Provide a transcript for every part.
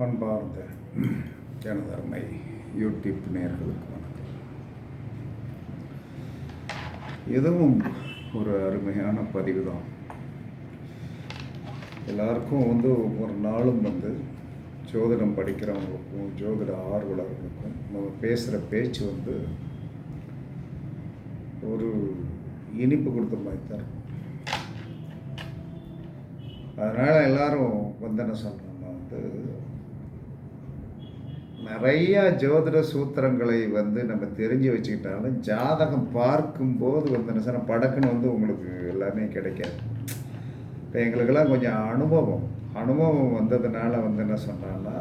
பண்பார்ந்த எனது அருமை யூடியூப் நேர்களுக்கு வணக்கம். இதுவும் ஒரு அருமையான பதிவு தான் எல்லாருக்கும் வந்து ஒவ்வொரு நாளும் வந்து ஜோதிடம் படிக்கிறவங்களுக்கும் ஜோதிட ஆர்வலர்களுக்கும் நம்ம பேசுகிற பேச்சு வந்து ஒரு இனிப்பு கொடுத்த மாதிரி தான் இருக்கும். அதனால் எல்லாரும் வந்து என்ன சொல்கிறோம்னா வந்து நிறையா ஜோதிட சூத்திரங்களை வந்து நம்ம தெரிஞ்சு வச்சுக்கிட்டாலும் ஜாதகம் பார்க்கும்போது வந்து என்ன சொன்னால் படக்குன்னு வந்து உங்களுக்கு எல்லாமே கிடைக்காது. இப்போ எங்களுக்கெல்லாம் கொஞ்சம் அனுபவம். அனுபவம் வந்ததுனால வந்து என்ன சொன்னான்னா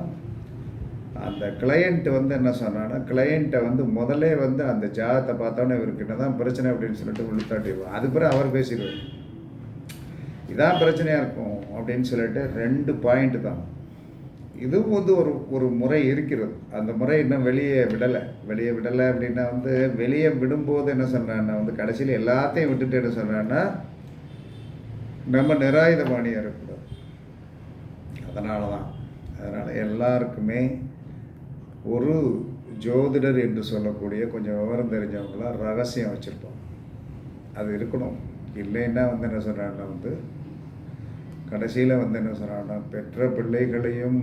அந்த கிளையண்ட்டு வந்து என்ன சொன்னான்னா கிளையண்ட்டை வந்து முதல்ல வந்து அந்த ஜாதகத்தை பார்த்தோன்னே இவருக்கு என்ன தான் பிரச்சனை அப்படின்னு சொல்லிட்டு விழுத்தாட்டிடுவோம் அது பிறகு அவர் பேசிடுவார். இதான் பிரச்சனையாக இருக்கும் அப்படின்னு சொல்லிட்டு ரெண்டு பாயிண்ட் தான். இதுவும் வந்து ஒரு ஒரு முறை இருக்கிறது. அந்த முறை இன்னும் வெளியே விடலை. வெளியே விடலை அப்படின்னா வந்து வெளியே விடும்போது என்ன சொல்கிறான்னா வந்து கடைசியில் எல்லாத்தையும் விட்டுட்டு என்ன சொல்கிறான்னா நம்ம நிராயுதபாணியாக இருக்கக்கூடாது. அதனால தான் அதனால் எல்லாருக்குமே ஒரு ஜோதிடர் என்று சொல்லக்கூடிய கொஞ்சம் விவரம் தெரிஞ்சவங்களாம் ரகசியம் வச்சுருப்போம் அது இருக்கணும். இல்லைன்னா வந்து என்ன சொல்கிறாங்கன்னா வந்து கடைசியில் வந்து என்ன சொல்கிறாங்கன்னா பெற்ற பிள்ளைகளையும்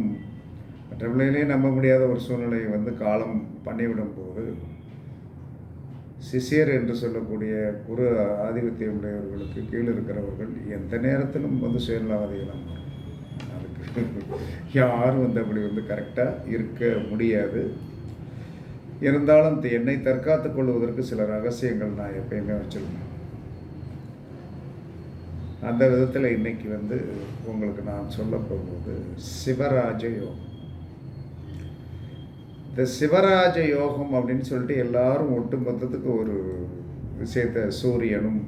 பெற்ற பிள்ளைகளையும் நம்ப முடியாத ஒரு சூழ்நிலையை வந்து காலம் பண்ணிவிடும் போது சிஷியர் என்று சொல்லக்கூடிய குரு ஆதிபத்தியம் உடையவர்களுக்கு கீழே இருக்கிறவர்கள் எந்த நேரத்திலும் வந்து சுயநலவாதிகளாக அதுக்கு யாரும் வந்து அப்படி வந்து கரெக்டாக இருக்க முடியாது. இருந்தாலும் என்னை தற்காத்துக் கொள்வதற்கு சில ரகசியங்கள் நான் எப்பயுமே வச்சுருந்தேன் அந்த விதத்தில் இன்னைக்கு வந்து உங்களுக்கு நான் சொல்ல போகும்போது சிவராஜ யோகம். இந்த சிவராஜ யோகம் அப்படின்னு சொல்லிட்டு எல்லாரும் ஒட்டு மொத்தத்துக்கு ஒரு விஷயத்தை சூரியனும்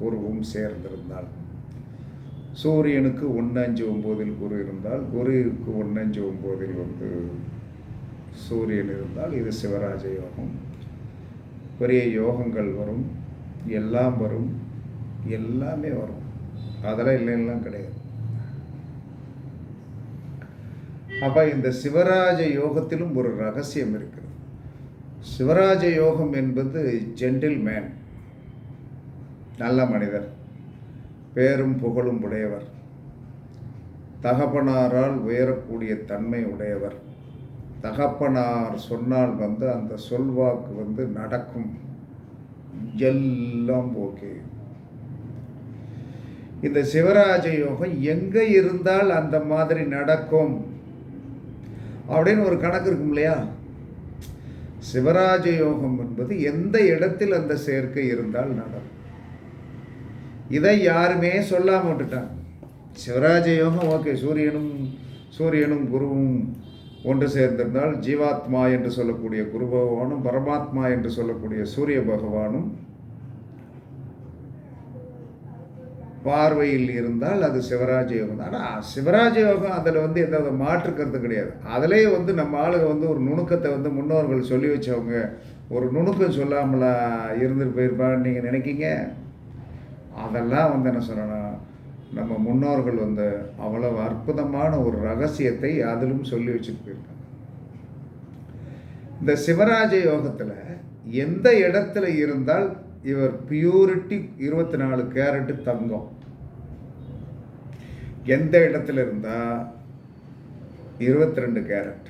குருவும் சேர்ந்திருந்தால் சூரியனுக்கு ஒன்று அஞ்சு ஒம்போதில் குரு இருந்தால் குருவுக்கு ஒன்று அஞ்சு ஒம்போதில் வந்து சூரியன் இருந்தால் இது சிவராஜ யோகம். பெரிய யோகங்கள் வரும் எல்லாம் வரும் எல்லாமே வரும். அதெல்லாம் இல்லைன்னெலாம் கிடையாது. அப்போ இந்த சிவராஜ யோகத்திலும் ஒரு ரகசியம் இருக்கிறது சிவராஜ யோகம் என்பது ஜென்டில் மேன் நல்ல மனிதர் பேரும் புகழும் உடையவர் தகப்பனாரால் உயரக்கூடிய தன்மை உடையவர். தகப்பனார் சொன்னால் வந்து அந்த சொல்வாக்கு வந்து நடக்கும். எல்லாம் ஓகே இந்த சிவராஜ யோகம் எங்கே இருந்தால் அந்த மாதிரி நடக்கும்? அப்படின்னு ஒரு கணக்கு இருக்கும் இல்லையா? சிவராஜ யோகம் என்பது எந்த இடத்தில் அந்த சேர்க்கை இருந்தால் நடக்கும்? இதை யாருமே சொல்லாம விட்டுட்டாங்க. சிவராஜ யோகம் ஓகே சூரியனும் சூரியனும் குருவும் ஒன்று சேர்ந்திருந்தால் ஜீவாத்மா என்று சொல்லக்கூடிய குரு பகவானும் பரமாத்மா என்று சொல்லக்கூடிய சூரிய பகவானும் பார்வையில் இருந்தால் அது சிவராஜ யோகம் தான். ஆனால் சிவராஜ யோகம் அதில் வந்து எந்த வித கிடையாது. அதிலே வந்து நம்ம ஆளுங்க வந்து ஒரு நுணுக்கத்தை வந்து முன்னோர்கள் சொல்லி வச்சவங்க. ஒரு நுணுக்கம் சொல்லாமலா இருந்துட்டு போயிருப்பான்னு நீங்கள் நினைக்கிங்க? அதெல்லாம் வந்து என்ன சொல்லணும்? நம்ம முன்னோர்கள் வந்து அவ்வளவு அற்புதமான ஒரு ரகசியத்தை அதிலும் சொல்லி வச்சுட்டு போயிருக்காங்க. இந்த சிவராஜ யோகத்தில் எந்த இடத்துல இருந்தால் இவர் பியூரிட்டி இருபத்தி நாலு கேரட்டு தங்கம். எந்த இடத்துல இருந்தால் இருபத்தி ரெண்டு கேரட்.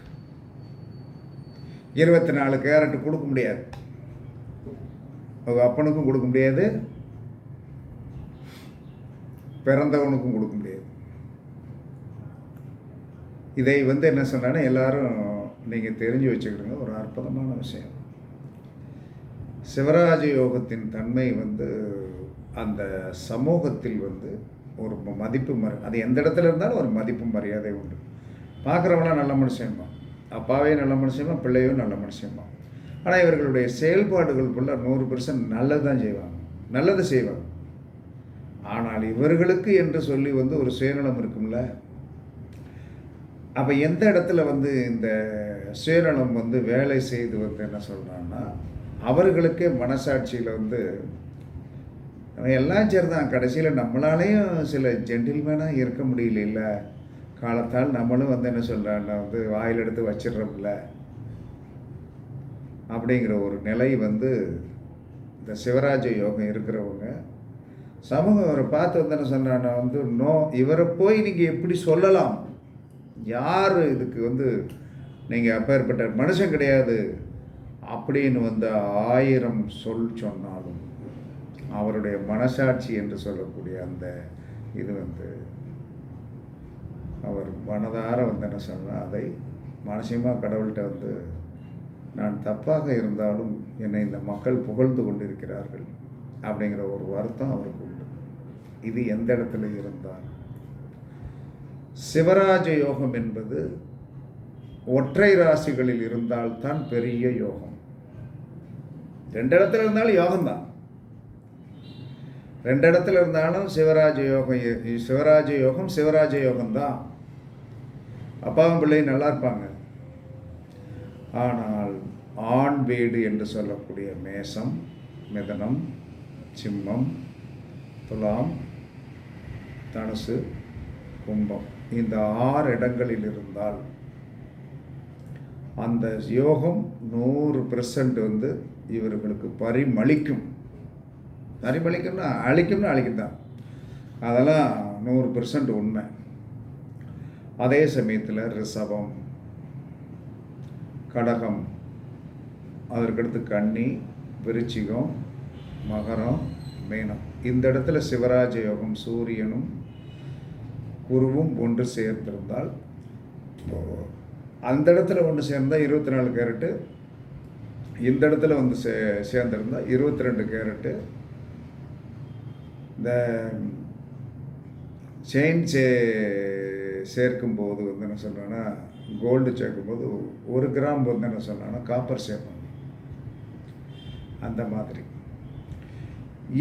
இருபத்தி நாலு கேரட் கொடுக்க முடியாது. உங்கள் அப்பனுக்கும் கொடுக்க முடியாது. பிறந்தவனுக்கும் கொடுக்க முடியாது. இதை வந்து என்ன சொன்னாலும் எல்லாரும் நீங்கள் தெரிஞ்சு வச்சுக்கிடுங்க ஒரு அற்புதமான விஷயம். சிவராஜ யோகத்தின் தன்மை வந்து அந்த சமூகத்தில் வந்து ஒரு மதிப்பு மரி அது எந்த இடத்துல இருந்தாலும் ஒரு மதிப்பு மரியாதை உண்டு. பார்க்குறவங்களாம் நல்ல மனுஷன்மா. அப்பாவே நல்ல மனுஷமா பிள்ளையும் நல்ல மனுஷமா ஆனால் இவர்களுடைய செயல்பாடுகள் ஃபுல்லாக நூறு பெர்சன்ட் நல்லது தான் செய்வாங்க. நல்லது செய்வாங்க. ஆனால் இவர்களுக்கு என்று சொல்லி வந்து ஒரு சுயநலம் இருக்கும்ல? அப்போ எந்த இடத்துல வந்து இந்த சுயநலம் வந்து வேலை செய்து வந்து என்ன சொல்கிறான்னா அவர்களுக்கே மனசாட்சியில் வந்து எல்லாம் சரி தான் கடைசியில் நம்மளாலேயும் சில ஜென்டில்மேனாக இருக்க முடியல காலத்தால் நம்மளும் வந்து என்ன சொல்கிறான்னா வந்து வாயில் எடுத்து வச்சிடுறோம்ல அப்படிங்கிற ஒரு நிலை வந்து இந்த சிவராஜ யோகம் இருக்கிறவங்க சமூகம் அவரை பார்த்து வந்து என்ன சொன்னான்னா வந்து நோ இவரை போய் நீங்கள் எப்படி சொல்லலாம்? யார் இதுக்கு வந்து நீங்கள் அப்பேற்பட்ட மனுஷன் கிடையாது. அப்படின்னு வந்து ஆயிரம் சொல் சொன்னாலும் அவருடைய மனசாட்சி என்று சொல்லக்கூடிய அந்த இது வந்து அவர் மனதார வந்து என்ன சொன்னால் அதை மனசியமாக கடவுள்கிட்ட வந்து நான் தப்பாக இருந்தாலும் என்னை இந்த மக்கள் புகழ்ந்து கொண்டிருக்கிறார்கள் அப்படிங்கிற ஒரு வருத்தம் அவருக்கு உண்டு. இது எந்த இடத்துல இருந்தால் சிவராஜ யோகம் என்பது ஒற்றை ராசிகளில் இருந்தால்தான் பெரிய யோகம். ரெண்டு இடத்துல இருந்தாலும் யோகம்தான். ரெண்டு இடத்துல இருந்தாலும் சிவராஜ யோகம் சிவராஜ யோகம் சிவராஜ யோகம் தான் அப்பாவும் பிள்ளையும் நல்லா இருப்பாங்க. ஆனால் ஆண் வீடு என்று சொல்லக்கூடிய மேசம் மிதனம் சிம்மம் துலாம் தனுசு கும்பம் இந்த ஆறு இடங்களில் இருந்தால் அந்த யோகம் நூறு பெர்சன்ட் வந்து இவர்களுக்கு பரிமளிக்கும். பரிமளிக்கும்னா அழிக்கும்னா அழிக்கும் தான் அதெல்லாம் நூறு பெர்சன்ட் உண்மை. அதே சமயத்தில் ரிஷபம் கடகம் அதற்கடுத்து கன்னி விருச்சிகம் மகரம் மீனம். இந்த இடத்துல சிவராஜ யோகம் சூரியனும் குருவும் ஒன்று சேர்ந்திருந்தால் அந்த இடத்துல ஒன்று சேர்ந்தால் இருபத்தி நாலு கேரட்டு இந்த இடத்துல வந்து சே சேர்ந்துருந்தா இருபத்தி ரெண்டு கேரட்டு. இந்த செயின் சே சேர்க்கும்போது வந்து என்ன சொல்கிறேன்னா கோல்டு சேர்க்கும்போது ஒரு கிராம் வந்து என்ன சொல்கிறேன்னா காப்பர் சேர்ப்பாங்க. அந்த மாதிரி.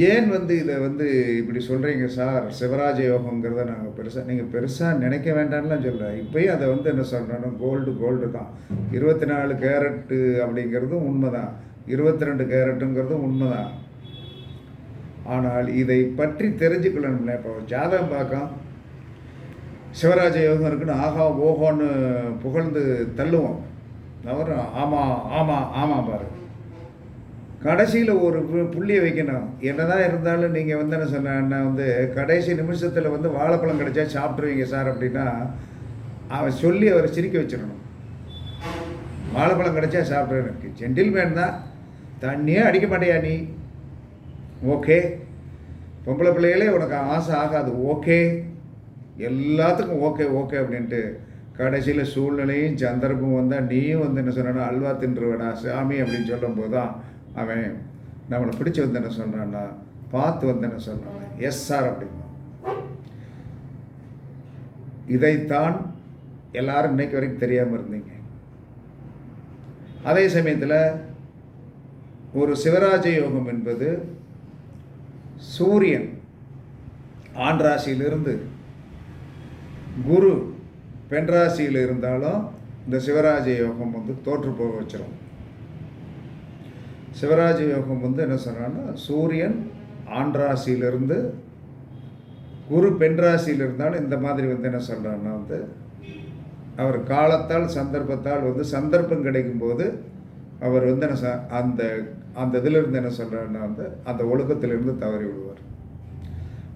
ஏன் வந்து இதை வந்து இப்படி சொல்கிறீங்க சார்? சிவராஜ யோகங்கிறத நாங்கள் பெருசாக நீங்கள் பெருசாக நினைக்க வேண்டாம்லாம் சொல்ல இப்போயும் அதை வந்து என்ன சொல்கிறோன்னா கோல்டு கோல்டு தான். இருபத்தி நாலு கேரட்டு அப்படிங்கிறதும் உண்மை தான் இருபத்தி ரெண்டு கேரட்டுங்கிறதும் உண்மை தான் ஆனால் இதை பற்றி தெரிஞ்சுக்கணும்ல இப்போ ஜாதகம் பார்க்க சிவராஜ யோகம் இருக்குன்னு ஆஹா ஓஹோன்னு புகழ்ந்து தள்ளுவோம். அவர் ஆமாம் ஆமாம் ஆமாம் பாரு. கடைசியில் ஒரு பு- புள்ளியை வைக்கணும். என்னதான் இருந்தாலும் நீங்கள் வந்து என்ன சொன்னா வந்து கடைசி நிமிஷத்தில் வந்து வாழைப்பழம் கிடைச்சா சாப்பிட்ருவீங்க சார் அப்படின்னா அவன் சொல்லி அவரை சிரிக்க வச்சிடணும். வாழைப்பழம் கிடைச்சா சாப்பிட்றேன் எனக்கு ஜென்டில்மேன் தான். தண்ணியே அடிக்க மாட்டேயா நீ? ஓகே. பொம்பளை பிள்ளைகளே உனக்கு ஆசை ஆகாது. ஓகே. எல்லாத்துக்கும் ஓகே ஓகே அப்படின்ட்டு கடைசியில் சூழ்நிலையும் சந்தர்ப்பம் வந்தால் நீயும் வந்து என்ன சொன்னா அல்வா தின்றுவேடா சாமி அப்படின்னு சொல்லும்போது தான் அவன் நம்மளை பிடிச்சி வந்து என்ன சொன்னான்னா பார்த்து வந்து என்ன சொன்னான் எஸ் சார் அப்படின்னா இதைத்தான் எல்லாரும் இன்னைக்கு வரைக்கும் தெரியாமல் இருந்தீங்க. அதே சமயத்தில் ஒரு சிவராஜ யோகம் என்பது சூரியன் ஆண் ராசியிலிருந்து குரு பெண் ராசியில் இருந்தாலும் இந்த சிவராஜ யோகம் வந்து தோற்று போக வச்சிடும் சிவராஜ யோகம் வந்து என்ன சொல்கிறான்னா சூரியன் ஆண் ராசியிலிருந்து குரு பெண் ராசியில் இருந்தாலும் இந்த மாதிரி வந்து என்ன சொல்கிறான்னா வந்து அவர் காலத்தால் சந்தர்ப்பத்தால் வந்து சந்தர்ப்பம் கிடைக்கும்போது அவர் வந்து என்ன அந்த அந்த இதிலிருந்து என்ன சொல்கிறாருன்னா வந்து அந்த ஒழுக்கத்திலிருந்து தவறி விடுவார்.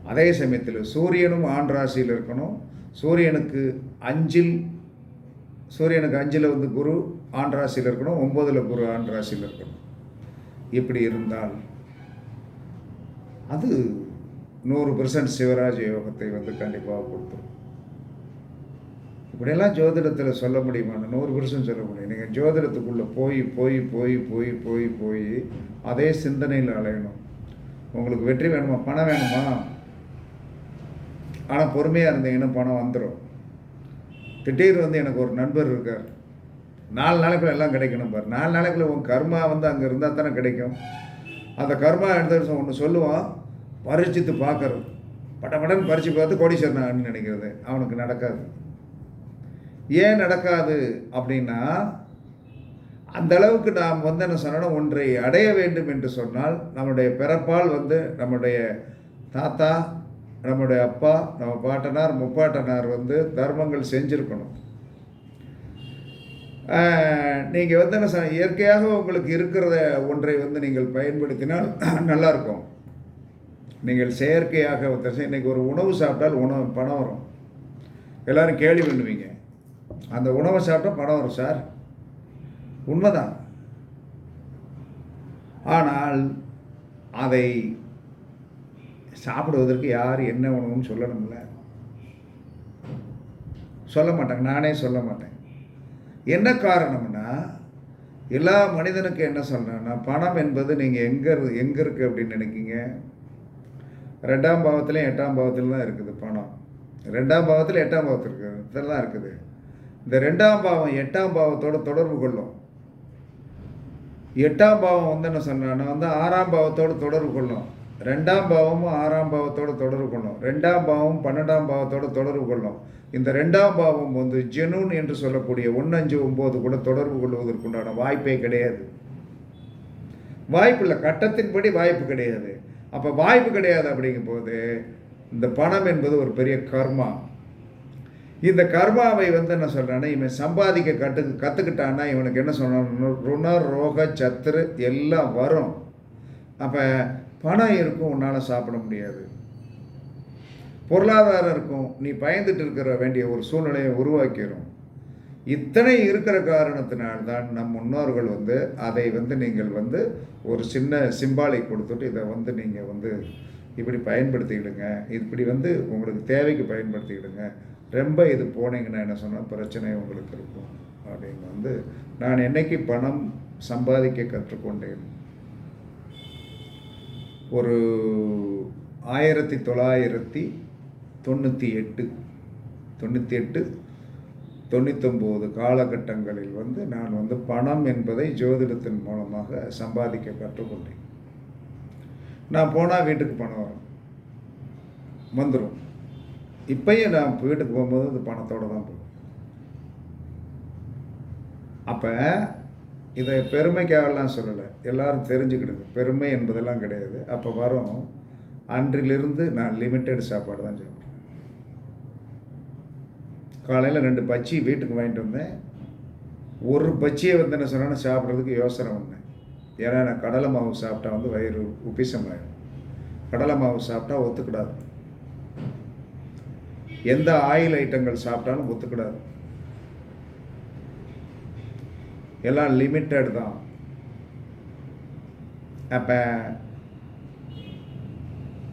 அதே சமயத்தில் சூரியனும் ஆண் ராசியில் இருக்கணும். சூரியனுக்கு அஞ்சில் சூரியனுக்கு அஞ்சில் வந்து குரு ஆண் ராசியில் இருக்கணும். ஒம்போதில் குரு ஆண் ராசியில் இருக்கணும். இப்படி இருந்தால்? அது நூறு பெர்சன்ட் சிவராஜ யோகத்தை வந்து கண்டிப்பாக கொடுத்துரும். இப்படியெல்லாம் ஜோதிடத்தில் சொல்ல முடியுமா? நூறு பெர்சன்ட் சொல்ல முடியும். நீங்கள் ஜோதிடத்துக்குள்ளே போய் போய் போய் போய் போய் போய் அதே சிந்தனையில் அலையணும். உங்களுக்கு வெற்றி வேணுமா? பணம் வேணுமா? ஆனால் பொறுமையாக இருந்தீங்கன்னா பணம் வந்துடும் திடீர் வந்து எனக்கு ஒரு நண்பர் இருக்கார். நாலு நாளைக்குள்ள எல்லாம் கிடைக்கணும் பாரு. நாலு நாளைக்குள்ள உன் கர்மா வந்து அங்கே இருந்தால் தானே கிடைக்கும். அந்த கர்மா எடுத்து ஒன்று சொல்லுவான் பரிச்சித்து பார்க்கறது. படபடன்னு பறித்து பார்த்து கோடீஸ்வரன் நினைக்கிறது. அவனுக்கு நடக்காது. ஏன் நடக்காது அப்படின்னா அந்த அளவுக்கு நாம் வந்து என்ன சொன்னோம் ஒன்றை அடைய வேண்டும் என்று சொன்னால் நம்முடைய பிறப்பால் வந்து நம்முடைய தாத்தா நம்முடைய அப்பா நம்ம பாட்டனார் முப்பாட்டனார் வந்து தர்மங்கள் செஞ்சுருக்கணும். நீங்கள் வந்து என்ன சொன்ன இயற்கையாக உங்களுக்கு இருக்கிறத ஒன்றை வந்து நீங்கள் பயன்படுத்தினால் நல்லாயிருக்கும். நீங்கள் செயற்கையாக இன்றைக்கி ஒரு உணவு சாப்பிட்டால் உணவு பணம் வரும். எல்லோரும் கேள்வி பண்ணுவீங்க. அந்த உணவை சாப்பிட்டா பணம் வரும் சார். உண்மைதான். ஆனால் அதை சாப்பிடுவதற்கு யார் என்ன உணவுன்னு சொல்லணும்ல. சொல்ல மாட்டாங்க. நானே சொல்ல மாட்டேன். என்ன காரணம்னா எல்லா மனிதனுக்கும் என்ன சொல்கிறேன்னா பணம் என்பது நீங்கள் எங்கே எங்கே இருக்குது அப்படின்னு நினைக்கிங்க? ரெண்டாம் பாவத்துலேயும் எட்டாம் பாவத்தில் தான் இருக்குது பணம். ரெண்டாம் பாவத்தில் எட்டாம் பாவத்தில் இருக்குது இதில் தான் இருக்குது. இந்த ரெண்டாம் பாவம் எட்டாம் பாவத்தோட தொடர்பு கொள்ளும். எட்டாம் பாவம் வந்து என்ன சொன்னான்னா வந்து ஆறாம் பாவத்தோடு தொடர்பு கொள்ளும். ரெண்டாம் பாவமும் ஆறாம் பாவத்தோடு தொடர்பு கொள்ளும். ரெண்டாம் பாவம் பன்னெண்டாம் பாவத்தோடு தொடர்பு கொள்ளும். இந்த ரெண்டாம் பாவம் வந்து ஜெனூன் என்று சொல்லக்கூடிய ஒன்று அஞ்சு ஒம்பது கூட தொடர்பு கொள்வதற்குண்டான வாய்ப்பே கிடையாது. வாய்ப்பு இல்லை கட்டத்தின்படி வாய்ப்பு கிடையாது. அப்போ வாய்ப்பு கிடையாது அப்படிங்கும் போது இந்த பணம் என்பது ஒரு பெரிய கர்மா. இந்த கர்மாவை வந்து என்ன சொல்கிறான்னா இவன் சம்பாதிக்க கட்டு கற்றுக்கிட்டான்னா இவனுக்கு என்ன சொன்னான்? ருண ரோக சத்துரு எல்லாம் வரும். அப்போ பணம் இருக்கும் உன்னால் சாப்பிட முடியாது. பொருளாதாரம் இருக்கும் நீ பயந்துட்டு இருக்கிற வேண்டிய ஒரு சூழ்நிலையை உருவாக்கிடும் இத்தனை இருக்கிற காரணத்தினால்தான் நம் முன்னோர்கள் வந்து அதை வந்து நீங்கள் வந்து ஒரு சின்ன சிம்பாலை கொடுத்துட்டு இதை வந்து நீங்கள் வந்து இப்படி பயன்படுத்திக்கிடுங்க. இப்படி வந்து உங்களுக்கு தேவைக்கு பயன்படுத்திக்கிடுங்க. ரொம்ப இது போனீங்கன்னா என்ன சொன்னால் பிரச்சனை உங்களுக்கு இருக்கும். அப்படின்னு வந்து நான் என்னைக்கு பணம் சம்பாதிக்க கற்றுக்கொண்டேன்? ஒரு ஆயிரத்தி தொள்ளாயிரத்தி தொண்ணூற்றி எட்டு தொண்ணூற்றி எட்டு தொண்ணூத்தொம்போது காலகட்டங்களில் வந்து நான் வந்து பணம் என்பதை ஜோதிடத்தின் மூலமாக சம்பாதிக்க கற்றுக்கொண்டேன். நான் போனால் வீட்டுக்கு பணம் வரும். வந்துடும் இப்பயும் நான் வீட்டுக்கு போகும்போது அந்த பணத்தோடு தான் போகும். அப்போ இதை பெருமைக்காகலாம் சொல்லலை. எல்லாரும் தெரிஞ்சுக்கிடுங்க பெருமை என்பதெல்லாம் கிடையாது. அப்போ வரும். அன்றிலிருந்து நான் லிமிட்டெட் சாப்பாடு தான் சாப்பிட்றேன் காலையில் ரெண்டு பச்சி வீட்டுக்கு வாங்கிட்டு வந்தேன். ஒரு பச்சியை வந்து என்ன சொன்னேன்னா சாப்பிட்றதுக்கு யோசனை ஒன்று ஏன்னா நான் கடலை மாவு சாப்பிட்டா வந்து வயிறு உப்பிசமாயிடும். கடலை மாவு சாப்பிட்டா ஒத்துக்கிடாது. எந்த ஆயில் ஐட்டங்கள் சாப்பிட்டாலும் ஒத்துக்கிடாது. எல்லாம் லிமிட்டட் தான். அப்போ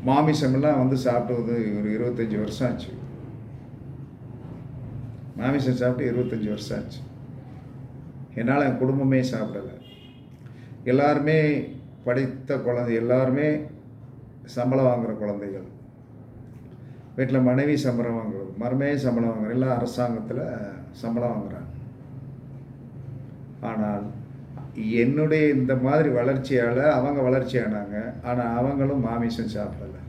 மாமிசமெல்லாம் வந்து சாப்பிட்டது ஒரு இருபத்தஞ்சி வருஷம் ஆச்சு. மாமிசம் சாப்பிட்டு இருபத்தஞ்சி வருஷம் ஆச்சு. என்னால் என் குடும்பமே சாப்பிடலை. எல்லாருமே படித்த குழந்தை எல்லாருமே சம்பளம் வாங்குகிற குழந்தைகள். வீட்டில் மனைவி சம்பளம் வாங்குறது மருமையே சம்பளம் வாங்குறது எல்லாம் அரசாங்கத்தில் சம்பளம் வாங்குறாங்க. ஆனால் என்னுடைய இந்த மாதிரி வளர்ச்சியால் அவங்க வளர்ச்சி ஆனாங்க ஆனால் அவங்களும் மாமிசம் சாப்பிடலை.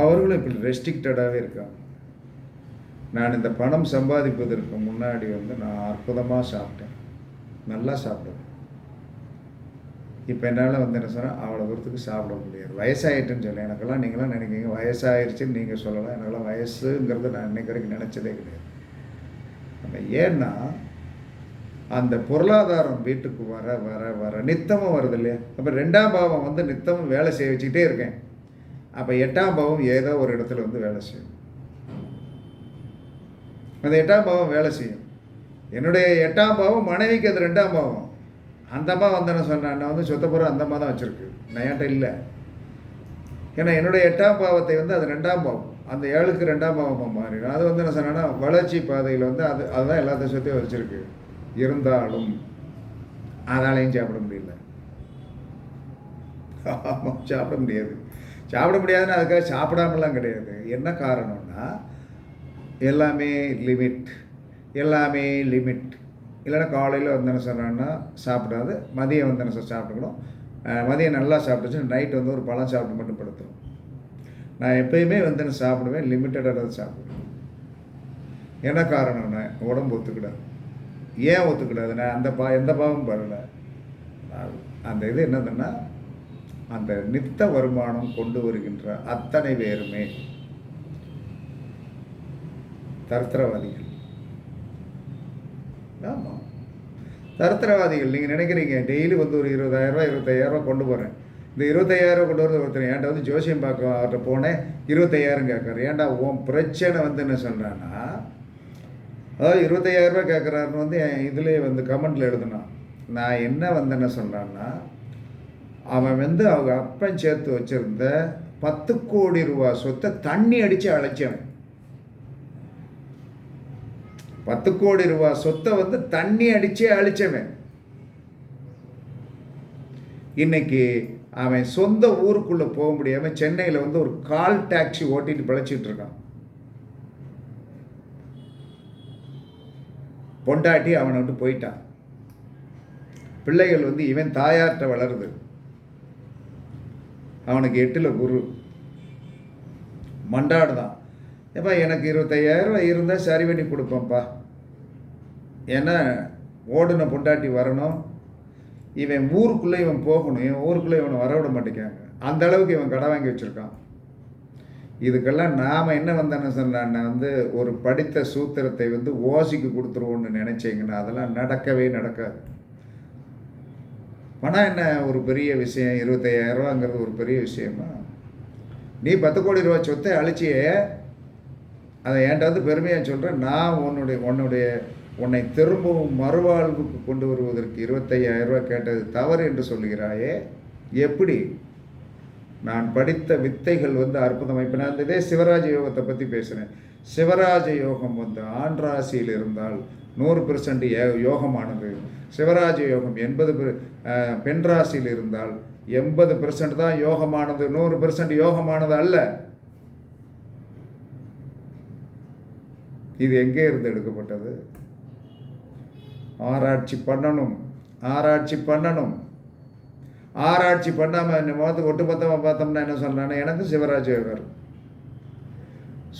அவர்களும் இப்படி ரெஸ்ட்ரிக்டடாகவே இருக்காங்க. நான் இந்த பணம் சம்பாதிப்பதற்கு முன்னாடி வந்து நான் அற்புதமாக சாப்பிட்டேன். நல்லா சாப்பிடுவேன் இப்போ என்னால் வந்து என்ன சொன்னால் அவ்வளோ தூரத்துக்கு சாப்பிட முடியாது. வயசாகிட்டுன்னு சொல்லி. எனக்கெல்லாம் நீங்களாம் நினைக்கிங்க வயசாகிடுச்சின்னு நீங்கள் சொல்லலாம். எனக்கெல்லாம் வயசுங்கிறது நான் இன்னைக்கு வரைக்கும் நினச்சதே கிடையாது. நம்ம ஏன்னா அந்த பொருளாதாரம் வீட்டுக்கு வர வர வர நித்தமும் வருது இல்லையா? அப்போ ரெண்டாம் பாவம் வந்து நித்தமும் வேலை செய்ய வச்சுக்கிட்டே இருக்கேன். அப்போ எட்டாம் பாவம் ஏதோ ஒரு இடத்துல வந்து வேலை செய்யும். அந்த எட்டாம் பாவம் வேலை செய்யும். என்னுடைய எட்டாம் பாவம் மனைவிக்கு அது ரெண்டாம் பாவம். அந்த அம்மா வந்தேன்னு சொன்னேன் நான் வந்து சொத்தப்புறம் அந்த அம்மா தான் வச்சுருக்கு. நான் என்கிட்ட இல்லை. ஏன்னா என்னுடைய எட்டாம் பாவத்தை வந்து அது ரெண்டாம் பாவம். அந்த ஏழுக்கு ரெண்டாம் பாவமாக மாறிடும். அது வந்து என்ன சொன்னேன்னா வளர்ச்சி பாதையில் வந்து அது அதுதான் எல்லாத்தையும் சொத்தையும் வச்சுருக்கு. இருந்தாலும் அதாலையும் சாப்பிட முடியல. ஆமாம் சாப்பிட முடியாது. சாப்பிட முடியாதுன்னு அதுக்காக சாப்பிடாமலாம் கிடையாது. என்ன காரணம்னா எல்லாமே லிமிட் எல்லாமே லிமிட். இல்லைன்னா காலையில் வந்தேன்னு சொன்னான்னா சாப்பிடாது மதியம் வந்தேன்னு சார் சாப்பிட்டுக்கணும். மதியம் நல்லா சாப்பிட்டுச்சு நைட் வந்து ஒரு பழம் சாப்பிட்டு மட்டும் படுத்துரும். நான் எப்பயுமே வந்து சாப்பிடுவேன் லிமிட்டடாக தான் சாப்பிடுவேன். என்ன காரணம்னா உடம்பு ஒத்துக்கிடாது. ஏன் ஒத்துக்கிடாதுண்ணே? நான் அந்த பா எந்த பாவம் பண்ணல அந்த இது என்னதுன்னா அந்த நித்த வருமானம் கொண்டு வருகின்ற அத்தனை பேருமே தரித்திரவாதிகள். ஆமாம் தரித்திரவாதிகள் நீங்கள் நினைக்கிறீங்க டெய்லி வந்து ஒரு இருபதாயிரரூவா இருபத்தையாயிரரூவா கொண்டு போகிறேன் இந்த இருபத்தையாயிரம் கொண்டு வரது ஒருத்தர் ஏன்டா வந்து ஜோசியம் பார்க்க அவர்கிட்ட போனேன் இருபத்தையாயிரம் கேட்குறேன் ஏன்டா உன் பிரச்சனை வந்து என்ன சொல்கிறான்னா அதாவது இருபத்தையாயிரரூபா கேட்குறாருன்னு வந்து என் இதுலேயே வந்து கமெண்டில் எழுதுனான் நான் என்ன வந்து என்ன சொன்னான்னா அவன் வந்து அவங்க அப்பன் சேர்த்து வச்சுருந்த பத்து கோடி ரூபா சொத்தை தண்ணி அடித்து அழைச்சவன் பத்து கோடி ரூபா சொத்தை வந்து தண்ணி அடிச்சே அழிச்சவன். இன்னைக்கு அவன் சொந்த ஊருக்குள்ளே போக முடியாமல் சென்னையில் வந்து ஒரு கால் டாக்ஸி ஓட்டிட்டு பிழைச்சிட்டு இருக்கான். பொண்டாட்டி அவனை விட்டு போயிட்டான். பிள்ளைகள் வந்து இவன் தாயார்கிட்ட வளருது. அவனுக்கு எட்டில் குரு. மண்டாடுதான் ஏப்பா எனக்கு இருபத்தையாயிரம் இருந்தால் சரி பண்ணி கொடுப்பேன்ப்பா. ஏன்னா ஓடின பொண்டாட்டி வரணும். இவன் ஊருக்குள்ளே இவன் போகணும். இவன் ஊருக்குள்ளே இவனை வரவிட மாட்டேங்காங்க அந்த அளவுக்கு இவன் கடை வாங்கி வச்சுருக்கான். இதுக்கெல்லாம் நாம் என்ன வந்தேன்னு சொன்னான்னா வந்து ஒரு படித்த சூத்திரத்தை வந்து ஓசிக்கு கொடுத்துருவோன்னு நினச்சிங்கன்னா அதெல்லாம் நடக்கவே நடக்காது. பணம் என்ன ஒரு பெரிய விஷயம்? இருபத்தையாயிரரூவாங்கிறது ஒரு பெரிய விஷயமா? நீ பத்து கோடி ரூபா சொத்தை அழிச்சியே அதை என்கிட்ட வந்து பெருமையாக சொல்கிறேன் நான் உன்னுடைய உன்னுடைய உன்னை திரும்பவும் மறுவாழ்வுக்கு கொண்டு வருவதற்கு இருபத்தையாயிரம் கேட்டது தவறு என்று சொல்லுகிறாயே. எப்படி? நான் படித்த வித்தைகள் வந்து அற்புதம். இப்போ நான் இதே சிவராஜ யோகத்தை பற்றி பேசுகிறேன் சிவராஜ யோகம் வந்து ஆண் ராசியில் இருந்தால் நூறு பெர்சன்ட் யோகமானது. சிவராஜ யோகம் எண்பது பெண் ராசியில் இருந்தால் எண்பது பெர்சன்ட் தான் யோகமானது. நூறு பெர்சன்ட் யோகமானது அல்ல. இது எங்கே இருந்து எடுக்கப்பட்டது? ஆராய்ச்சி பண்ணணும். ஆராய்ச்சி பண்ணணும். ஆராய்ச்சி பண்ணாமல் இந்த முகத்துக்கு ஒட்டுமொத்தமாக பார்த்தோம்னா என்ன சொல்கிறானே எனக்கு சிவராஜ யோகர்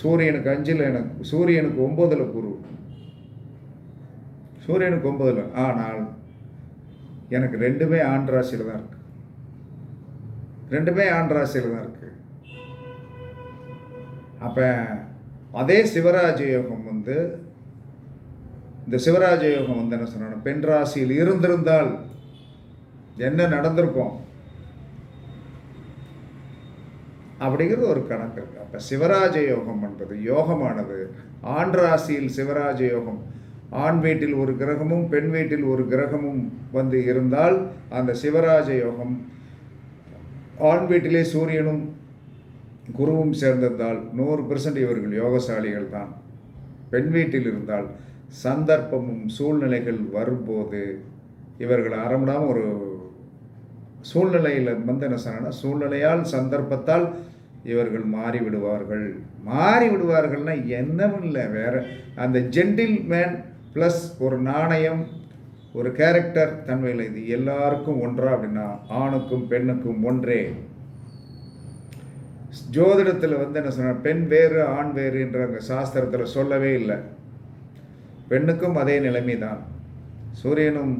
சூரியனுக்கு அஞ்சில் எனக்கு சூரியனுக்கு ஒம்போதில் குரு. சூரியனுக்கு ஒன்பதில் ஆனால் எனக்கு ரெண்டுமே ஆண் ராசியில் தான் இருக்கு. ரெண்டுமே ஆண் ராசியில் தான் இருக்கு. அப்போ அதே சிவராஜ யோகம் வந்து இந்த சிவராஜ யோகம் வந்து என்ன சொன்னாங்க பெண் ராசியில் இருந்திருந்தால் என்ன நடந்திருக்கும்? அப்படிங்கிறது ஒரு கணக்கு இருக்கு. அப்போ சிவராஜ யோகம் என்பது யோகமானது. ஆண் ராசியில் சிவராஜ யோகம். ஆண் வீட்டில் ஒரு கிரகமும் பெண் வீட்டில் ஒரு கிரகமும் வந்து இருந்தால் அந்த சிவராஜ யோகம் ஆண் வீட்டிலே சூரியனும் குருவும் சேர்ந்திருந்தால் நூறு பெர்சன்ட் இவர்கள் யோகசாலிகள் தான். பெண் வீட்டில் இருந்தால் சந்தர்ப்பமும் சூழ்நிலைகள் வரும்போது இவர்கள் அறமிடாமல் ஒரு சூழ்நிலையில் வந்து என்ன சொன்னா சூழ்நிலையால் சந்தர்ப்பத்தால் இவர்கள் மாறி விடுவார்கள் மாறி விடுவார்கள்னா என்னவும் இல்லை வேற. அந்த ஜென்டில் மேன் ப்ளஸ் ஒரு நாணயம் ஒரு கேரக்டர் தன்மையில் இது எல்லாருக்கும் ஒன்றா அப்படின்னா ஆணுக்கும் பெண்ணுக்கும் ஒன்றே. ஜோதிடத்தில் வந்து என்ன சொன்ன பெண் வேறு ஆண் வேறு என்ற அங்கே சாஸ்திரத்தில் சொல்லவே இல்லை. பெண்ணுக்கும் அதே நிலைமை தான் சூரியனும்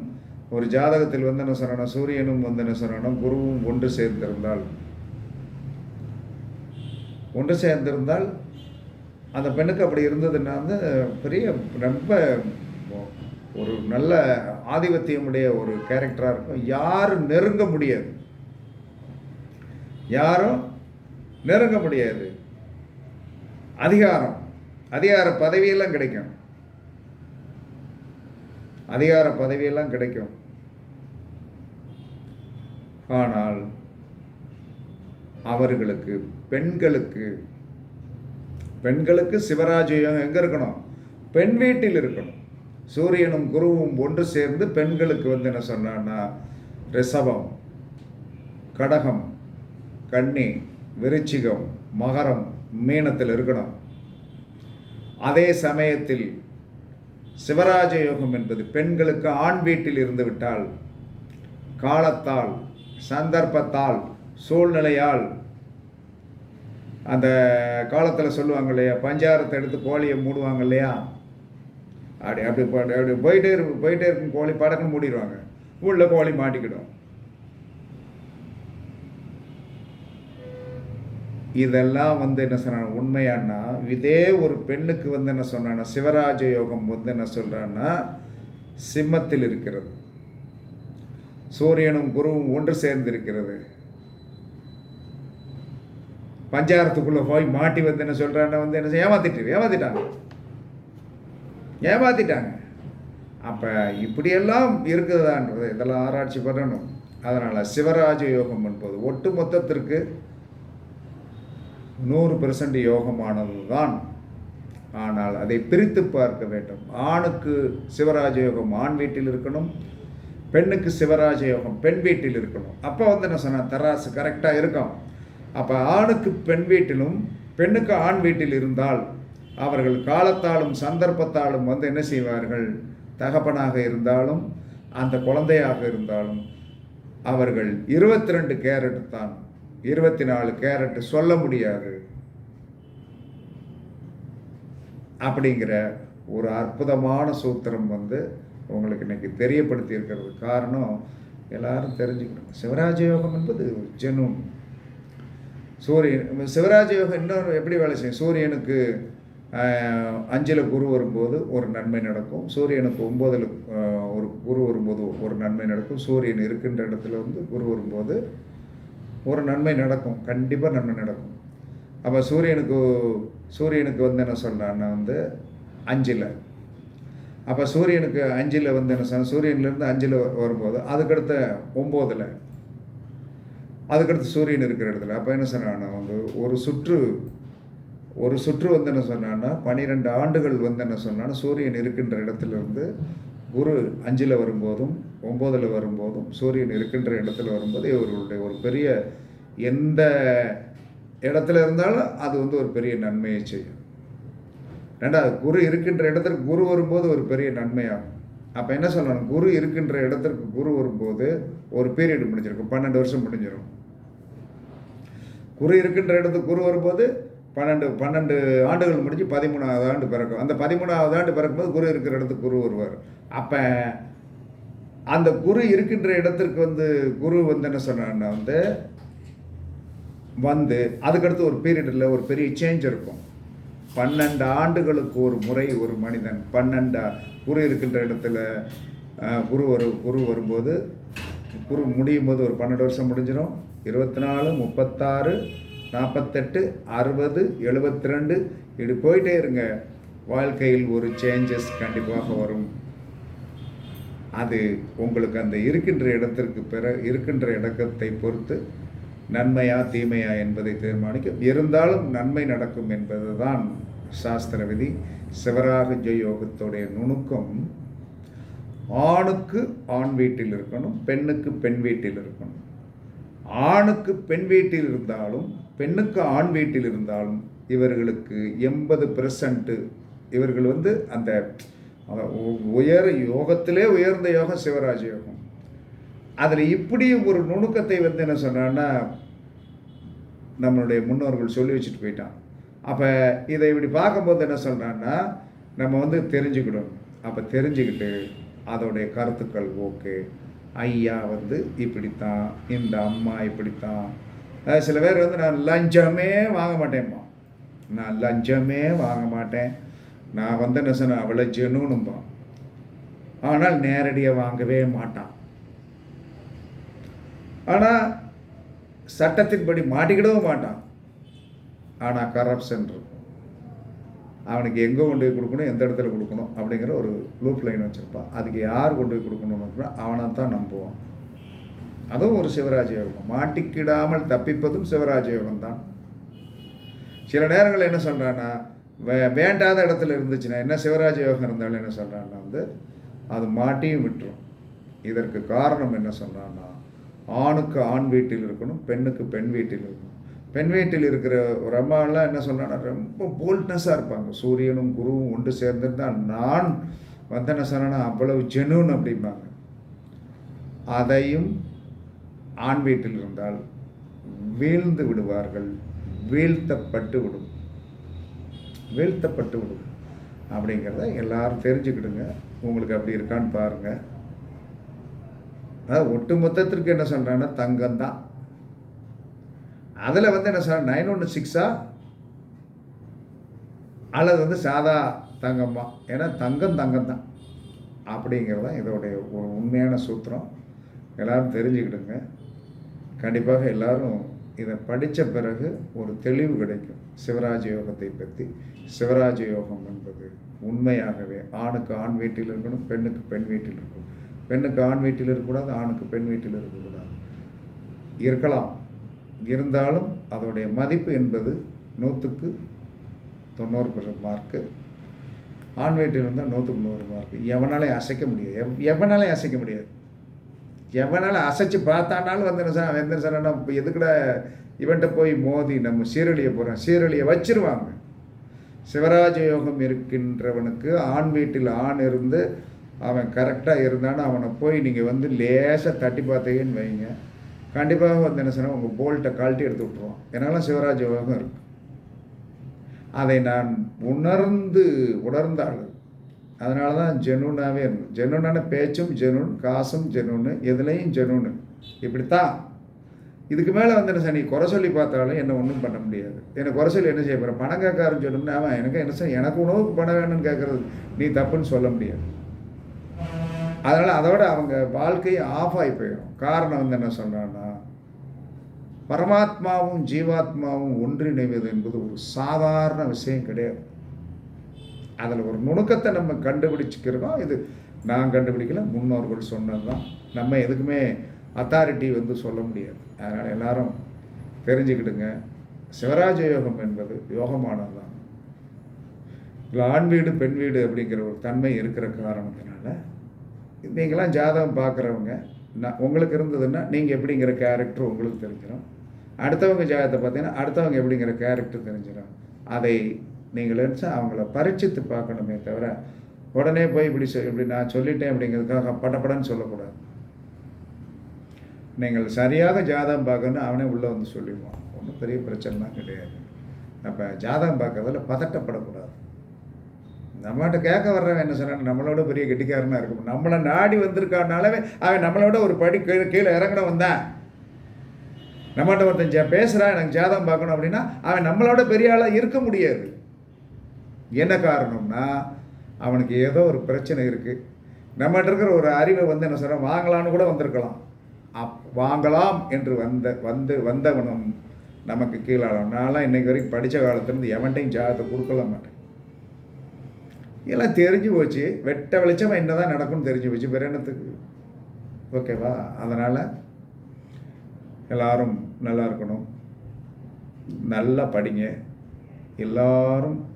ஒரு ஜாதகத்தில் வந்து என்ன சொல்லணும் சூரியனும் வந்து என்ன சொல்லணும் குருவும் ஒன்று சேர்ந்திருந்தால். ஒன்று சேர்ந்திருந்தால் அந்த பெண்ணுக்கு அப்படி இருந்ததுன்னா வந்து பெரிய ரொம்ப ஒரு நல்ல ஆதிபத்தியமுடைய ஒரு கேரக்டராக இருக்கும். யாரும் நெருங்க முடியாது. யாரும் நெருங்க முடியாது. அதிகாரம் அதிகார பதவியெல்லாம் கிடைக்கும். அதிகார பதவியெல்லாம் கிடைக்கும். ஆனால் அவர்களுக்கு பெண்களுக்கு பெண்களுக்கு சிவராஜயம் எங்கே இருக்கணும்? பெண் வீட்டில் இருக்கணும். சூரியனும் குருவும் ஒன்று சேர்ந்து பெண்களுக்கு வந்து என்ன சொன்னான்னா ரிஷபம் கடகம் கன்னி விருச்சிகம் மகரம் மீனத்தில் இருக்கணும். அதே சமயத்தில் சிவராஜ யோகம் என்பது பெண்களுக்கு ஆண் வீட்டில் இருந்துவிட்டால் காலத்தால் சந்தர்ப்பத்தால் சூழ்நிலையால். அந்த காலத்தில் சொல்லுவாங்க இல்லையா பஞ்சாரத்தை எடுத்து கோழியை மூடுவாங்க இல்லையா? அப்படி அப்படி அப்படி போயிட்டே இருக்கும் போயிட்டே இருக்கும் கோழி படக்குன்னு மூடிடுவாங்க. உள்ள கோழி மாட்டிக்கிடும். இதெல்லாம் வந்து என்ன சொன்னாங்க உண்மையானா இதே ஒரு பெண்ணுக்கு வந்து என்ன சொன்னான்னா சிவராஜ யோகம் வந்து என்ன சொல்கிறான்னா சிம்மத்தில் இருக்கிறது. சூரியனும் குருவும் ஒன்று சேர்ந்திருக்கிறது. பஞ்சாரத்துக்குள்ளே போய் மாட்டி வந்து என்ன சொல்கிறான்னா வந்து என்ன செய்ய- ஏமாத்திட்டு ஏமாத்திட்டாங்க. ஏமாத்திட்டாங்க. அப்போ இப்படியெல்லாம் இருக்குதான்றது இதெல்லாம் ஆராய்ச்சி பண்ணணும். அதனால் சிவராஜ யோகம் என்பது ஒட்டு மொத்தத்திற்கு நூறு பெர்சன்ட் யோகமானது தான் ஆனால் அதை பிரித்து பார்க்க வேண்டும். ஆணுக்கு சிவராஜ யோகம் ஆண் வீட்டில் இருக்கணும் பெண்ணுக்கு சிவராஜ யோகம் பெண் வீட்டில் இருக்கணும். அப்போ வந்து என்ன சொன்னேன் தராசு கரெக்டாக இருக்கும். அப்போ ஆணுக்கு பெண் வீட்டிலும் பெண்ணுக்கு ஆண் வீட்டில் இருந்தால் அவர்கள் காலத்தாலும் சந்தர்ப்பத்தாலும் வந்து என்ன செய்வார்கள்? தகப்பனாக இருந்தாலும் அந்த குழந்தையாக இருந்தாலும் அவர்கள் இருபத்தி ரெண்டு கேரட் தான் இருபத்தி நாலு கேரட் சொல்ல முடியாது. அப்படிங்கிற ஒரு அற்புதமான சூத்திரம் வந்து உங்களுக்கு இன்றைக்கி தெரியப்படுத்தி இருக்கிறது காரணம் எல்லாரும் தெரிஞ்சுக்கணும். சிவராஜ யோகம் என்பது ஜெனூன். சூரியன் சிவராஜ யோகம் இன்னொரு எப்படி வேலை செய்யும்? சூரியனுக்கு அஞ்சில் குரு வரும்போது ஒரு நன்மை நடக்கும். சூரியனுக்கு ஒம்போதில் ஒரு குரு வரும்போது ஒரு நன்மை நடக்கும். சூரியன் இருக்கின்ற இடத்துல வந்து குரு வரும்போது ஒரு நன்மை நடக்கும். கண்டிப்பாக நன்மை நடக்கும். அப்போ சூரியனுக்கு சூரியனுக்கு வந்து என்ன சொன்னான்னா வந்து அஞ்சில் அப்போ சூரியனுக்கு அஞ்சில் வந்து என்ன சொன்ன சூரியன்லேருந்து அஞ்சில் வரும்போது அதுக்கடுத்த ஒம்போதில் அதுக்கடுத்து சூரியன் இருக்கிற இடத்துல அப்போ என்ன சொன்னான்னா வந்து ஒரு சுற்று ஒரு சுற்று வந்து என்ன சொன்னான்னா பன்னிரெண்டு ஆண்டுகள் வந்து என்ன சொன்னான்னா சூரியன் இருக்கின்ற இடத்துல இருந்து குரு அஞ்சில் வரும்போதும் ஒம்போதில் வரும்போதும் சூரியன் இருக்கின்ற இடத்துல வரும்போது இவர்களுடைய ஒரு பெரிய எந்த இடத்துல இருந்தாலும் அது வந்து ஒரு பெரிய நன்மையை செய்யும். ரெண்டாவது குரு இருக்கின்ற இடத்திற்கு குரு வரும்போது ஒரு பெரிய நன்மையாகும். அப்போ என்ன சொல்லணும்? குரு இருக்கின்ற இடத்திற்கு குரு வரும்போது ஒரு பீரியட் முடிஞ்சிருக்கும். பன்னெண்டு வருஷம் முடிஞ்சிடும் குரு இருக்கின்ற இடத்துக்கு குரு வரும்போது பன்னெண்டு பன்னெண்டு ஆண்டுகள் முடிஞ்சு பதிமூணாவது ஆண்டு பிறக்கும். அந்த பதிமூணாவது ஆண்டு பிறக்கும்போது குரு இருக்கிற இடத்துக்கு குரு வருவார். அப்போ அந்த குரு இருக்கின்ற இடத்திற்கு வந்து குரு வந்து என்ன சொன்னான்னா வந்து வந்து அதுக்கடுத்து ஒரு பீரியடில் ஒரு பெரிய சேஞ்ச் இருக்கும். பன்னெண்டு ஆண்டுகளுக்கு ஒரு முறை ஒரு மனிதன் பன்னெண்டு குரு இருக்கின்ற இடத்துல குரு வரு குரு வரும்போது குரு முடியும் போது ஒரு பன்னெண்டு வருஷம் முடிஞ்சிடும் இருபத்தி நாலு முப்பத்தாறு நாற்பத்தெட்டு அறுபது எழுபத்தி ரெண்டு இப்படி போயிட்டே இருங்க. வாழ்க்கையில் ஒரு சேஞ்சஸ் கண்டிப்பாக வரும். அது உங்களுக்கு அந்த இருக்கின்ற இடத்திற்கு பிற இருக்கின்ற இடக்கத்தை பொறுத்து நன்மையா தீமையா என்பதை தீர்மானிக்கும். இருந்தாலும் நன்மை நடக்கும் என்பதுதான் சாஸ்திர விதி சிவராக ஜெயோகத்துடைய நுணுக்கம் ஆணுக்கு ஆண் வீட்டில் இருக்கணும் பெண்ணுக்கு பெண் வீட்டில் இருக்கணும். ஆணுக்கு பெண் வீட்டில் இருந்தாலும் பெண்ணுக்கு ஆண் வீட்டில் இருந்தாலும் இவர்களுக்கு எண்பது பெர்சன்ட்டு இவர்கள் வந்து அந்த உயர் யோகத்திலே உயர்ந்த யோகம் சிவராஜ யோகம். அதில் இப்படி ஒரு நுணுக்கத்தை வந்து என்ன சொன்னான்னா நம்மளுடைய முன்னோர்கள் சொல்லி வச்சுட்டு போயிட்டான். அப்போ இதை இப்படி பார்க்கும்போது என்ன சொல்கிறான்னா நம்ம வந்து தெரிஞ்சுக்கிடணும் அப்போ தெரிஞ்சுக்கிட்டு அதோடைய கருத்துக்கள் ஓகே. ஐயா வந்து இப்படித்தான் இந்த அம்மா இப்படித்தான். சில பேர் வந்து நான் லஞ்சமே வாங்க மாட்டேன்மா. நான் லஞ்சமே வாங்க மாட்டேன். நான் வந்து என்ன சொன்னேன் அவளை ஜெனுன்னும்பான். ஆனால் நேரடியாக வாங்கவே மாட்டான். ஆனால் சட்டத்தின்படி மாட்டிக்கிடவும் மாட்டான். ஆனால் கரப்ஷன் இருக்கும். அவனுக்கு எங்கே கொண்டு போய் கொடுக்கணும் எந்த இடத்துல கொடுக்கணும் அப்படிங்கிற ஒரு லூப் லைன் வச்சுருப்பான். அதுக்கு யார் கொண்டு போய் கொடுக்கணும்னு அவனை தான் நம்புவான். அதுவும் ஒரு சிவராஜ யோகம். மாட்டிக்கிடாமல் தப்பிப்பதும் சிவராஜ யோகம் தான் சில நேரங்களில் என்ன சொல்கிறான்னா வே வேண்டாத இடத்துல இருந்துச்சுன்னா என்ன சிவராஜ யோகம் இருந்தாலும் என்ன சொல்கிறான்னா வந்து அது மாட்டியும் விட்டுரும். இதற்கு காரணம் என்ன சொல்கிறான்னா ஆணுக்கு ஆண் வீட்டில் இருக்கணும் பெண்ணுக்கு பெண் வீட்டில் இருக்கணும். பெண் வீட்டில் இருக்கிற ஒரு என்ன சொல்கிறான்னா ரொம்ப போல்ட்னஸாக இருப்பாங்க. சூரியனும் குருவும் ஒன்று சேர்ந்திருந்தால் நான் வந்து என்ன அவ்வளவு ஜெனூன் அப்படிம்பாங்க. அதையும் ஆண் வீட்டில் இருந்தால் வீழ்ந்து விடுவார்கள். வீழ்த்தப்பட்டு விடும். வீழ்த்தப்பட்டு விடும். அப்படிங்கிறத எல்லாரும் தெரிஞ்சுக்கிடுங்க. உங்களுக்கு அப்படி இருக்கான்னு பாருங்கள் அதாவது ஒட்டு மொத்தத்திற்கு என்ன சொல்கிறாங்கன்னா தங்கம் தான் அதில் வந்து என்ன சார் நைன் ஒன்று சிக்ஸா? அல்லது வந்து சாதா தங்கம்மா. ஏன்னா தங்கம் தங்கம் தான் அப்படிங்கிறது தான் இதோடைய ஒரு உண்மையான சூத்திரம். எல்லோரும் தெரிஞ்சுக்கிடுங்க. கண்டிப்பாக எல்லோரும் இதை படித்த பிறகு ஒரு தெளிவு கிடைக்கும். சிவராஜ யோகத்தை பற்றி சிவராஜ யோகம் என்பது உண்மையாகவே ஆணுக்கு ஆண் வீட்டில் இருக்கணும் பெண்ணுக்கு பெண் வீட்டில் இருக்கணும். பெண்ணுக்கு ஆண் வீட்டில் இருக்கக்கூடாது ஆணுக்கு பெண் வீட்டில் இருக்கக்கூடாது. இருக்கலாம். இருந்தாலும் அதோடைய மதிப்பு என்பது நூற்றுக்கு தொண்ணூறு பெரு மார்க்கு ஆண் வீட்டில் இருந்தால் நூற்றுக்கு நூறு மார்க்கு எவனாலையும் அசைக்க முடியாது. எவ் எவனாலையும் அசைக்க முடியாது. எவனாலும் அசைச்சு பார்த்தானாலும் வந்து சார் எந்த சார் இப்போ எதுக்கூட இவன்கிட்ட போய் மோதி நம்ம சீரழியை போகிறோம் சீரழியை வச்சிருவாங்க. சிவராஜ யோகம் இருக்கின்றவனுக்கு ஆண் வீட்டில் ஆண் இருந்து அவன் கரெக்டாக இருந்தாலும் அவனை போய் நீங்கள் வந்து லேசாக தட்டி பார்த்தீங்கன்னு வைங்க. கண்டிப்பாக வந்து என்ன சொன்னால் உங்கள் போல்ட்டை கழட்டி எடுத்து விட்ருவான் என்னால் சிவராஜ் யோகம் இருக்கு. அதை நான் உணர்ந்து உணர்ந்தாள் அதனால தான் ஜெனூனாகவே இருக்கும் ஜெனூனான பேச்சும் ஜெனூன் காசும் ஜெனூனு எதுலேயும் ஜெனூனு. இப்படித்தான். இதுக்கு மேலே வந்து என்ன சார் நீ குறை சொல்லி பார்த்தாலும் என்ன ஒன்றும் பண்ண முடியாது. என்னை குறை சொல்லி என்ன செய்ய போகிறேன் பணம் கேட்காருன்னு சொன்னோம்னா அவன் எனக்கு என்ன சார் எனக்கு உணவுக்கு பணம் வேணும்னு கேட்குறது நீ தப்புன்னு சொல்ல முடியாது. அதனால் அதோட அவங்க வாழ்க்கை ஆஃப் ஆகி போயிடும். காரணம் வந்து என்ன சொல்கிறான்னா பரமாத்மாவும் ஜீவாத்மாவும் ஒன்றிணைவது என்பது ஒரு சாதாரண விஷயம் கிடையாது. அதில் ஒரு நுணுக்கத்தை நம்ம கண்டுபிடிச்சிக்கிறோம். இது நான் கண்டுபிடிக்கல முன்னோர்கள் சொன்னது தான் நம்ம எதுக்குமே அத்தாரிட்டி வந்து சொல்ல முடியாது. அதனால் எல்லாரும் தெரிஞ்சுக்கிடுங்க. சிவராஜ யோகம் என்பது யோகமானது தான் ஆண் வீடு பெண் வீடு அப்படிங்கிற ஒரு தன்மை இருக்கிற காரணத்தினால நீங்களாம் ஜாதகம் பார்க்குறவங்க நான் உங்களுக்கு இருந்ததுன்னா நீங்கள் எப்படிங்கிற கேரக்டர் உங்களுக்கு தெரிஞ்சிடும் அடுத்தவங்க ஜாதகத்தை பார்த்தீங்கன்னா அடுத்தவங்க எப்படிங்கிற கேரக்டர் தெரிஞ்சிடும் அதை நீங்கள் நினச்சா அவங்கள பரிச்சித்து பார்க்கணுமே தவிர உடனே போய் இப்படி சொ இப்படி நான் சொல்லிட்டேன் அப்படிங்கிறதுக்காக படப்படன்னு சொல்லக்கூடாது. நீங்கள் சரியாக ஜாதகம் பார்க்கணும்னு அவனே உள்ளே வந்து சொல்லிடுவான். ஒன்றும் பெரிய பிரச்சனைலாம் கிடையாது. அப்போ ஜாதகம் பார்க்கறதுல பதட்டப்படக்கூடாது. நம்மகிட்ட கேட்க வர்றவன் என்ன சொன்னான் நம்மளோட பெரிய கெட்டிக்காரனாக இருக்கும். நம்மளை நாடி வந்திருக்கானாலவே அவன் நம்மளோட ஒரு படி கீழே கீழே இறங்கணும் வந்தான். நம்மகிட்ட ஒருத்தன் ஜா பேசுகிறான் எனக்கு ஜாதகம் பார்க்கணும் அப்படின்னா அவன் நம்மளோட பெரிய ஆளாக இருக்க முடியாது. என்ன காரணம்னா அவனுக்கு ஏதோ ஒரு பிரச்சனை இருக்குது நம்மகிட்ட இருக்கிற ஒரு அறிவை வந்து என்ன சொல்கிறோம் வாங்கலான்னு கூட வந்திருக்கலாம். அப் வாங்கலாம் என்று வந்த வந்து வந்தவனும் நமக்கு கீழாளம் இன்றைக்கு வரைக்கும் படித்த காலத்துலேருந்து எவன்ட்டையும் ஜாதகத்தை கொடுக்கல மாட்டேன். எல்லாம் தெரிஞ்சு போச்சு. வெட்ட வெளிச்சம் என்ன தான் நடக்கும்னு தெரிஞ்சு போச்சு. வேறு என்னத்துக்கு? ஓகேவா அதனால் எல்லாரும் நல்லா இருக்கணும். நல்லா படிங்க. எல்லாரும்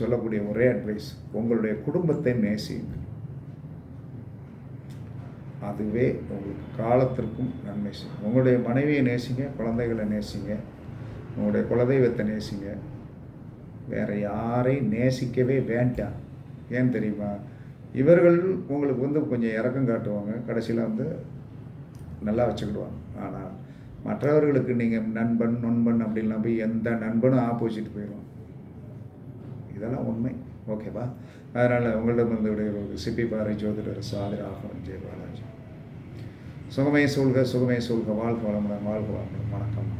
சொல்லக்கூடிய ஒரே அட்வைஸ் உங்களுடைய குடும்பத்தை நேசியுங்கள். அதுவே உங்களுக்கு காலத்திற்கும் நன்மை செய்யும். உங்களுடைய மனைவியை நேசிங்க குழந்தைகளை நேசிங்க உங்களுடைய குலதெய்வத்தை நேசிங்க. வேறு யாரையும் நேசிக்கவே வேண்டாம். ஏன் தெரியுமா? இவர்கள் உங்களுக்கு வந்து கொஞ்சம் இறக்கம் காட்டுவாங்க. கடைசியில் வந்து நல்லா வச்சுக்கிடுவாங்க. ஆனால் மற்றவர்களுக்கு நீங்கள் நண்பன் நண்பன் அப்படின்லாம் போய் எந்த நண்பனும் ஆப்போசிட் போயிடும் இதெல்லாம் உண்மை. ஓகேவா அதனால் உங்களிடமிருந்து விடைபெறுவது சிப்பி பாறை ஜோதிடர் சாதிர ஆகவன் ஜெய பாலாஜி சுகமே சூழ்க சுகமே சூழ்க வாழ்க வளமுடன் வாழ்க வளமுடன். வணக்கம்.